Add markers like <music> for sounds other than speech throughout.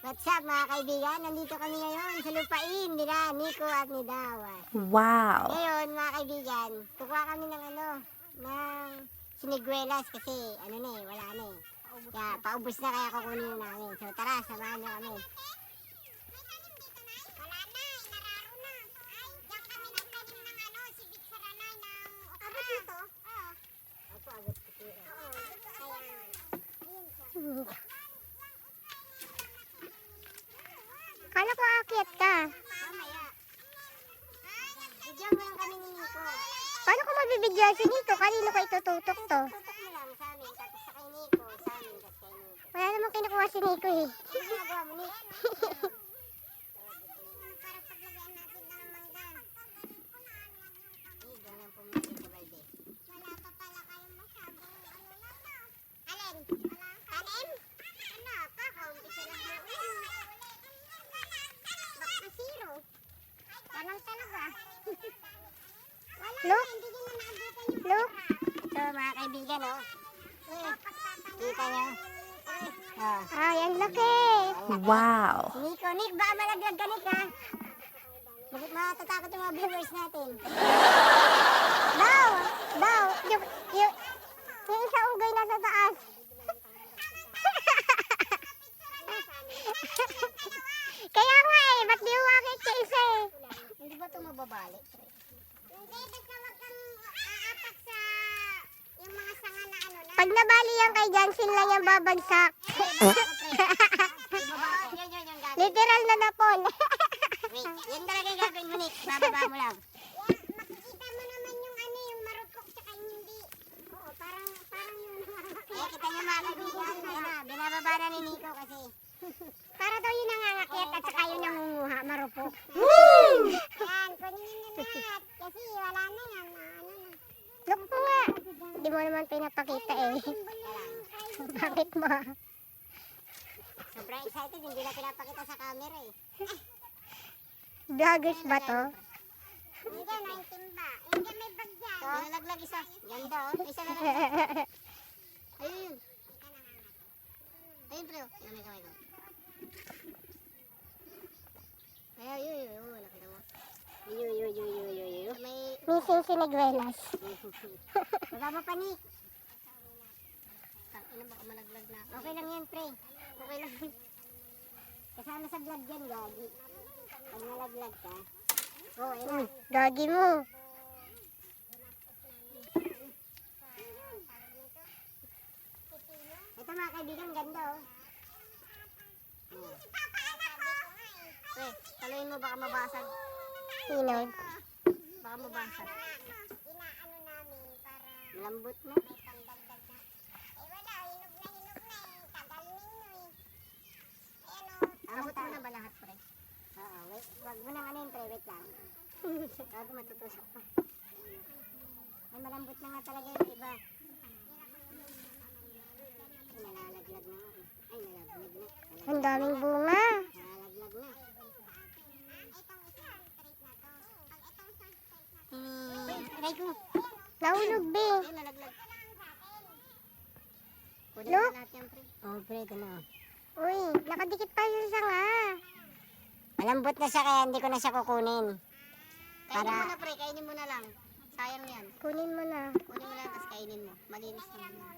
What's up mga kaibigan? Nandito kami ngayon sa lupain nila Nico at ni Dawa. Wow. Ngayon mga kaibigan, kukuha kami ng ano, ng siniguelas kasi ano na eh, wala na eh. Kaya paubos na kaya kukunin na namin. So tara, samahan niyo kami. Wala na, <laughs> inararo na. Ay, diyan kami nagtanim ng ano, si Vic Saranay ng okra. Abot nito? Oo. Opo, abot ko aakyat ka. Mamaya. Bigyan kami ni Nico. Paano ko mabibigyan si Nico? Kanino ko itututok to? Tutok mo lang tapos sa Nico, sa amin, tapos. Wala namang kinukuha si Nico eh. Ganang talaga. Wala Look. na, hindi din na naabutan yung Look. Ito mga kaibigan, oh. Kita nyo? Oh. Ay, ang laki. Wow. Nico, Nick, baka malaglag ka, Nick, ha? Bakit matatakot yung mga viewers natin? Daw! Daw! Yung, yung, yung isa ugay nasa taas. <laughs> Kaya nga eh, ba't di umakit sa isa eh? Hindi ba ito mababalik? Hindi, basta wag kang aapak sa yung mga sanga na ano na. Pag nabali yan kay Jansen lang yung babagsak. <laughs> Literal na napon. Wait, yun talaga yung gagawin mo, Nick. Bababa mo lang. makikita mo naman yung ano, yung marupok tsaka yung hindi. Oo, parang, parang yung Eh, kita nyo mga kaibigan. Binababa na ni Nico kasi. Para daw yung nangangakyat at saka yung nangunguha, marupok. Yan, kunin nyo na lahat. Kasi wala na yan. Ano na. Look mo nga. Di mo naman pinapakita eh. <laughs> Bakit mo? Sobrang excited, hindi na pinapakita sa camera eh. Vloggers ba to? Hindi na, timba. Hindi may bag dyan. So, nalaglag isa. Ganda oh. Isa na lang. <laughs> Ayun. Ayun, pre. Ayun, may kamay ko. Ayun, ayun, ayun. Oh, nakita mo. Ayun, ayun, ayun, ayun, ayun, ayun. May... Missing siniguelas. Bababa <laughs> pa, Nick. Ina baka malaglag na. Okay lang yan, pre. Okay lang. Kasama sa vlog yan, gagi. Pag nalaglag ka. Oh, ayun na. Gagi mo. Ito mga kaibigan, ganda oh. Hmm. Eh, taluin mo baka mabasag. Hinod. Baka mabasag. Inaano namin para... Lambot na. Eh wala, hinog na hinog na eh. Tagal ninyo eh. Ano, mo na ba lahat pre? Oo, wait. Wag mo nang ano pre, wait lang. Bago matutusok pa. Ay, malambot na nga talaga yung iba. Ay, nalalaglag na. Ay, nalaglag na. Ang daming bunga. Nalalaglag na. Aray ko. Nahulog, be. Ay, nalaglag. Kunin na lahat yan, pre. Oh, pre, ito na. Uy, nakadikit pa yung sanga. Malambot na siya kaya hindi ko na siya kukunin. Kainin Para- mo na pre, kainin mo na lang. Sayang yan. Kunin mo na. Kunin mo lang, tapos kainin mo. Malinis naman yan.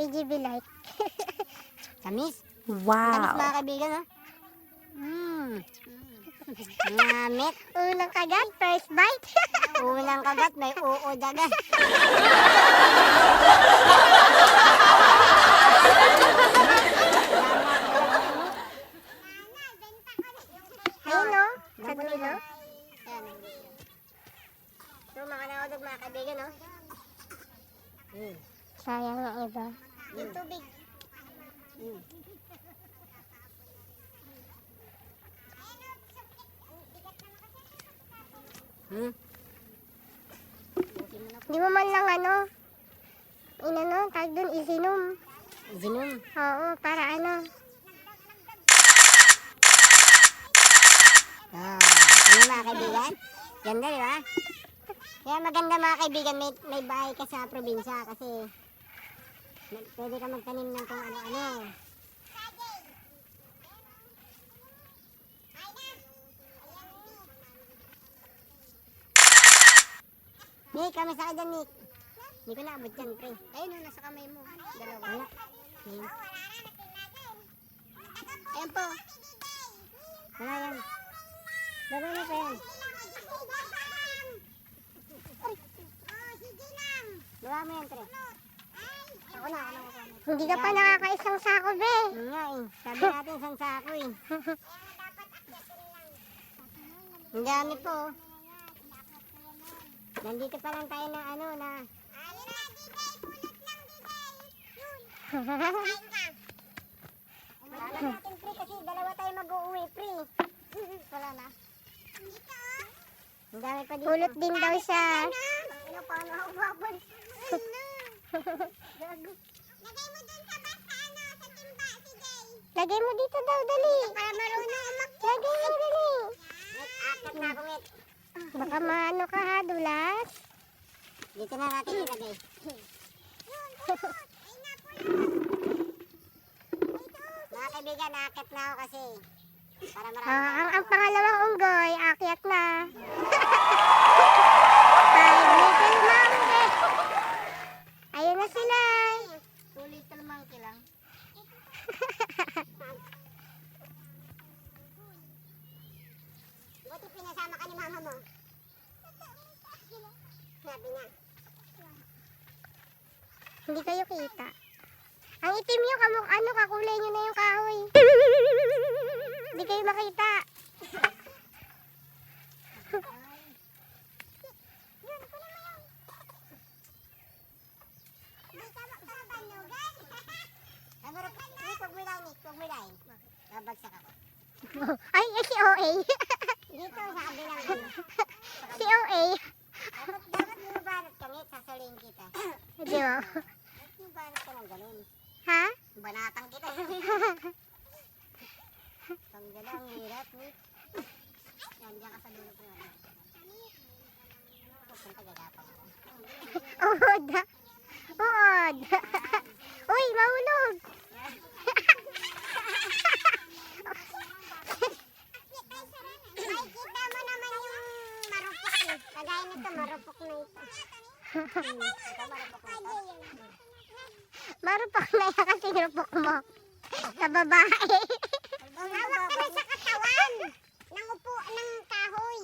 PGB like. <laughs> Tamis Wow. mga kaibigan, ha? Mmm. Namit. Unang kagat, first bite. <laughs> Unang kagat, may uod agad. No, sa dulo. So, mga naudog mga kaibigan, no? Mm. Sayang nga iba. Yung tubig. Mm. Hmm? Di mo man lang ano, inano, tag dun, isinom. Zinum. Oo, para ano. Ah, ano mga kaibigan? Ganda, di ba? Kaya maganda mga kaibigan, may, may bahay ka sa probinsya kasi pwede ka magtanim ng kung ano-ano. Nick, kami sa akin Nick. Hindi ko naabot yan, pre. Ayun, oh, nasa kamay mo. Dalawa. Wala. Ayun. Ayan po. Wala yan. Laro na pa yan. Gawa mo yan, pre. Ako na, ako na. Hindi ka pa nakakaisang sako, be. Yun nga eh. Sabi natin isang sako eh. <laughs> Ang dami po. oh. Nandito pa lang tayo na ano na. Wala natin pre kasi dalawa tayo mag-uwi pre. Wala na. Ang dami pa dito. Pulot din daw siya. Ano paano ako babal? Gago. Lagay mo dito daw, dali. Para marunong umak. Lagay mo, dali. Akit na ako. Baka maano ka ha, dulas. Dito na natin ilagay. Mga kaibigan, akit na ako kasi. Para marami. Ah, ang, ang pangalawang unggoy, akyat na. Five little monkey. Ayun na sila. Two little monkey lang. <laughs> Buti pinasama ka ni mama mo. Sabi niya. Hindi kayo kita. Ang itim nyo, kamuk ano, kakulay nyo na yung kahoy. Hindi kayo makita. Lang, lang. Babagsak ako. Ay, ay, si OA. Dito, sa kabilang ano. <laughs> si OA. Dapat, dapat bumabanat ka, Nick, sasaluhin kita. Di ba? Bumabanat ka ng ganun. Ha? Banatang kita. <laughs> Ang ganda, ang hirap, Nick. Yan, diyan ka sa dulo ko. Pupunta gagapang ako. Uod. Uod. Uy, mahulog. Ay, kita mo naman yung marupok eh. Kagaya nito, marupok na ito. Marupok na na yan kasi nirupok mo. Sa babae. Hawak ka na sa katawan. Nang upo ng kahoy.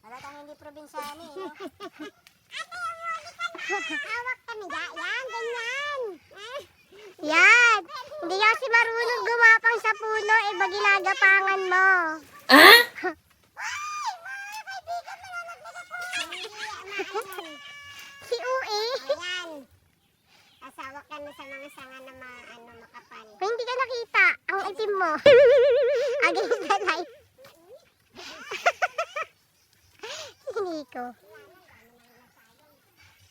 Wala kang hindi probinsyano eh. no? Hawak ka niya. Yan, ganyan. Eh, Yan. Hindi kasi marunong gumapang sa puno, eh bagilagapangan mo. Ay, mga kaibigan, malalaglag ako. Hindi, maanon. Si Ue. Ayan. Asawa ka na sa mga sanga na ma, ano, makapal. Ay, hindi ka nakita. Ang itim mo. Against the light. Hindi ko.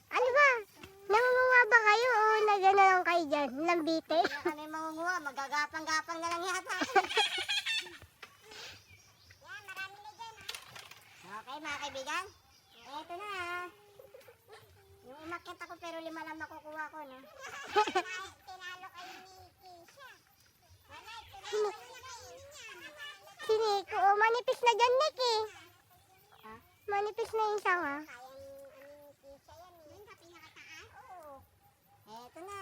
Ano ba? Nangunguha ba kayo o nagano lang kayo dyan? Lambite? Kaya kami mangunguha, magagapang-gapang na lang yata. Yan, marami na dyan. Okay, mga kaibigan. Eto na. Yung umakyat ako pero lima lang makukuha ko, no? Tinalo kayo ni Keisha. Wala, tinalo Si Nico. Oh, manipis na dyan, Nick eh. Ha? Manipis na yung sanga. Kayang ni Keisha yan. Yun, sa pinakataas? Oo. Eto na.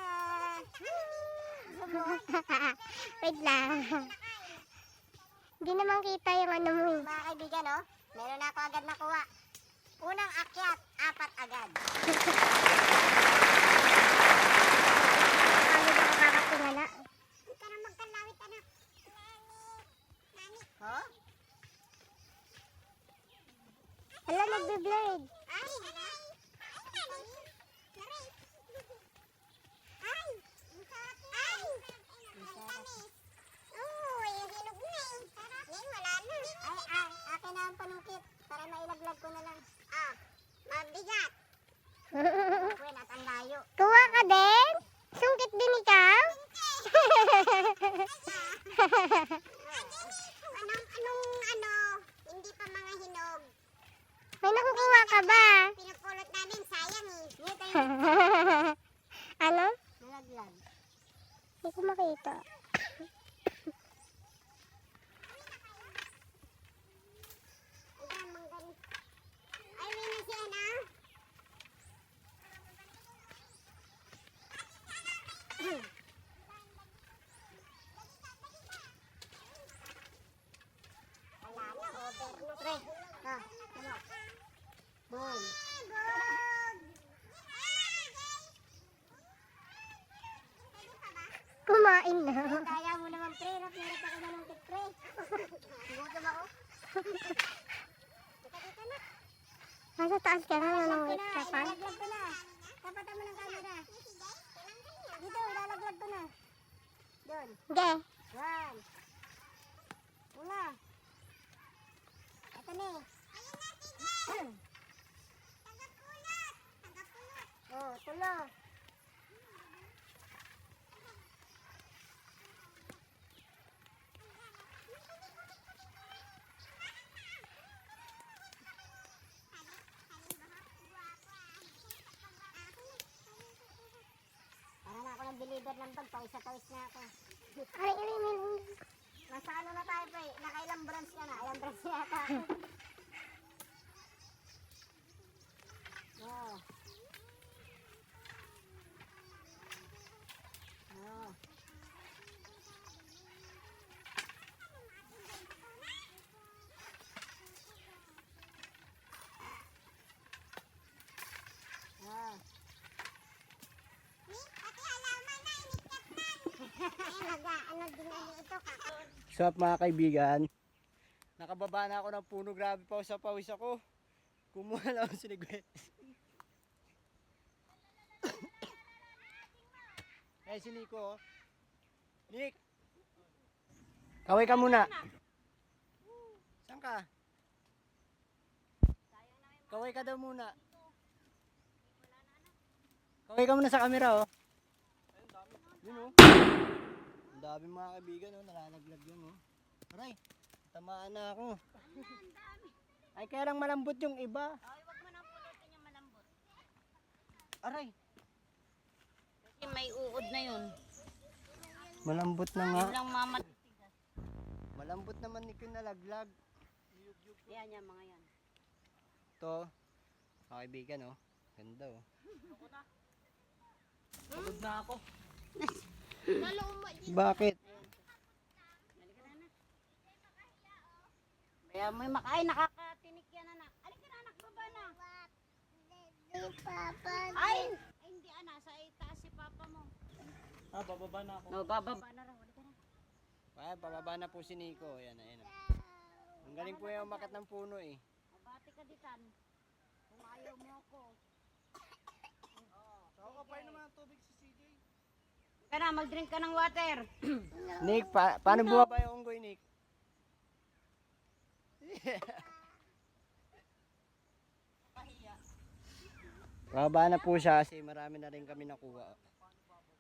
<laughs> Wait lang. Hindi naman kita yung ano mo eh. Mga kaibigan, oh. Meron na ako agad nakuha. Unang akyat, apat agad. <laughs> Pagod ako kakatingala. Huwag ka na magkalawit, anak. Nani. Oh? Hala, nagbe-blurred. Ay! Ay! Ay! Ay! Oo, yung hinog na eh. Yan, wala na. Ay, ay, akin na ang panungkit para mailaglag ko na lang. Ah, mabigat. Uy, at ang layo. Kuha ka din? Sungkit din ikaw? Anong, anong, ano, hindi pa mga hinog. May nakukuha ka ba? Pinupulot namin, sayang eh. Dito ano? Nalaglag. Hindi ko makita. Ayan, manggan. Ay, may na siya na. Kumain na. Kaya mo naman pre, rap na rap ako na ng pre. Gutom <laughs> ako. Nasa taas ka na, deliver ng bag, pawis na pawis na ako. Ay, ay, ay, ay. Nasa ano na tayo pre? Nakailang branch ka na? Ilang branch ako. What's up mga kaibigan? Nakababa na ako ng puno. Grabe pa sa pawis ako. Kumuha lang ako sinigwet. eh <coughs> si Nico. oh. Nick! Kaway ka muna. Saan ka? Kaway ka daw muna. Kaway ka muna sa camera oh. Yun oh. Dami mga kaibigan, oh, nalalaglag yun, oh. Aray, tamaan na ako. Ay, kaya lang malambot yung iba. Ay, wag mo nang pulutin yung malambot. Aray, Kasi may uod na yun. malambot na nga. Yun lang mamat. Malambot naman ni yung nalaglag. Yan yan mga yan. Ito, mga kaibigan, oh. Ganda, oh. Pagod na ako. <laughs> Bakit? Kaya may makain, nakakatinik yan anak. Alin ka na anak, baba na. Papa. Ay, ay, hindi anak, sa itaas si papa mo. Ah, bababa na ako. No, bababa na raw. Halika na. Ay, pababa na po si Nico. Ayan, ayan. oh. Ang galing po yung umakat ng puno, eh. Mabati ka ditan. Kung ayaw mo ako. Nakakapay naman ang tubig si CJ. Ka na, mag-drink ka ng water. <clears throat> Nick, pa paano bumaba yung unggoy, Nick? <laughs> Baba na po siya kasi marami na rin kami nakuha.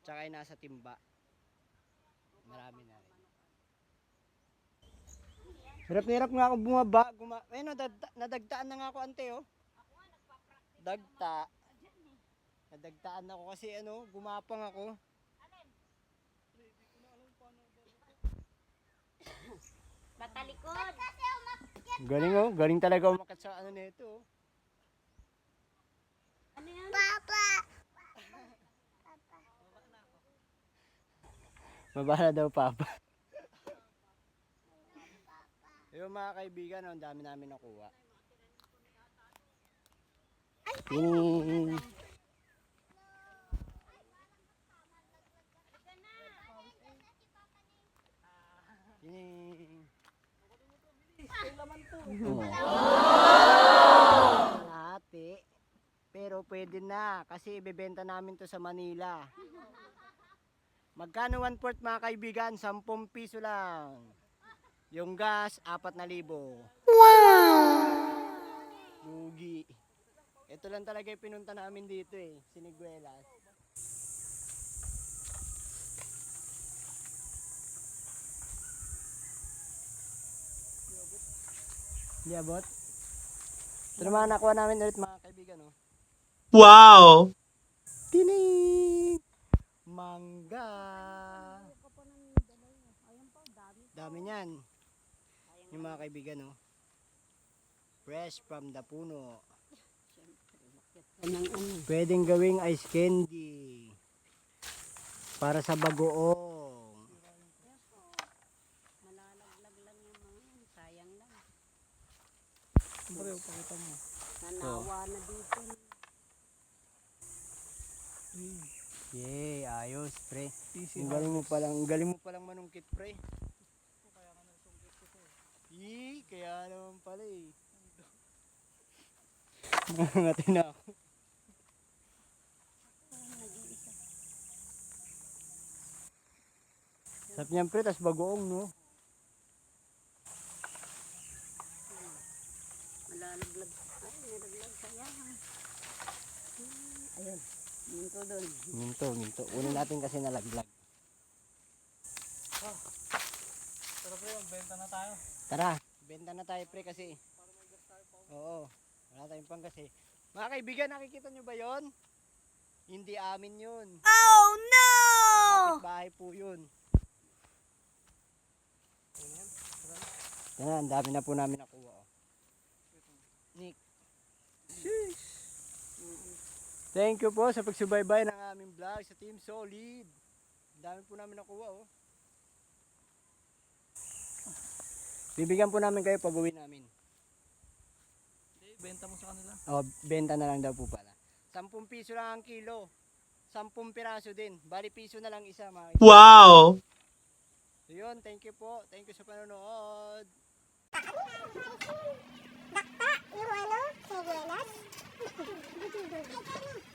Tsaka ay nasa timba. Marami na rin. Hirap na hirap nga ako bumaba. Guma Ayun, nadagta nadagtaan na nga ako ante oh. Dagta. Nadagtaan ako kasi ano, gumapang ako. Batalikod. Galing oh, galing talaga umakat sa ano nito oh. Ano yan? Papa. Mabala daw papa. Yung mga kaibigan, oh, ang dami namin nakuha. Tining. Tining. Oo. Kalahati. Pero pwede na kasi ibebenta namin to sa Manila. Magkano one fourth mga kaibigan? 10 piso lang. Yung gas, 4,000. Wow! Lugi. Ito lang talaga yung pinunta namin dito eh, Siniguelas. Hindi abot? Ito naman nakuha namin ulit mga kaibigan oh. Wow! Tining! Mangga! Dami niyan. Yung mga kaibigan, no? Fresh from the puno. Pwedeng gawing ice candy. Para sa bagoong. Malalaglag lang yung mga yan. Sayang lang. Siyempre, pakita mo. Nanawa na dito. Yay, ayos. Pre. Ang galing mo palang, ang galing mo palang manungkit, pre. Ih, kaya naman pala eh. Nangangati na ako. Sarap niyan, pre, tas bagoong, no? Malalaglag. Ay, nalaglag saya. Ayun. Minto doon. Minto. Una natin kasi nalaglag. Tara, benta na tayo pre kasi. Oo, wala tayong pang kasi. Mga kaibigan, nakikita nyo ba yon? Hindi amin yun. Oh no! bahay po yun. Yan, ang dami na po namin nakuha. Oh. Nick. Thank you po sa pagsubaybay ng aming vlog sa Team Solid. Ang dami po namin nakuha oh. Bibigyan po namin kayo pag uwi namin. Benta mo sa kanila. Oh, benta na lang daw po pala. 10 piso lang ang kilo. 10 piraso din. Bali piso na lang isa mga. Wow! So yun, thank you po. Thank you sa panonood. Dakta, yung ano, <laughs>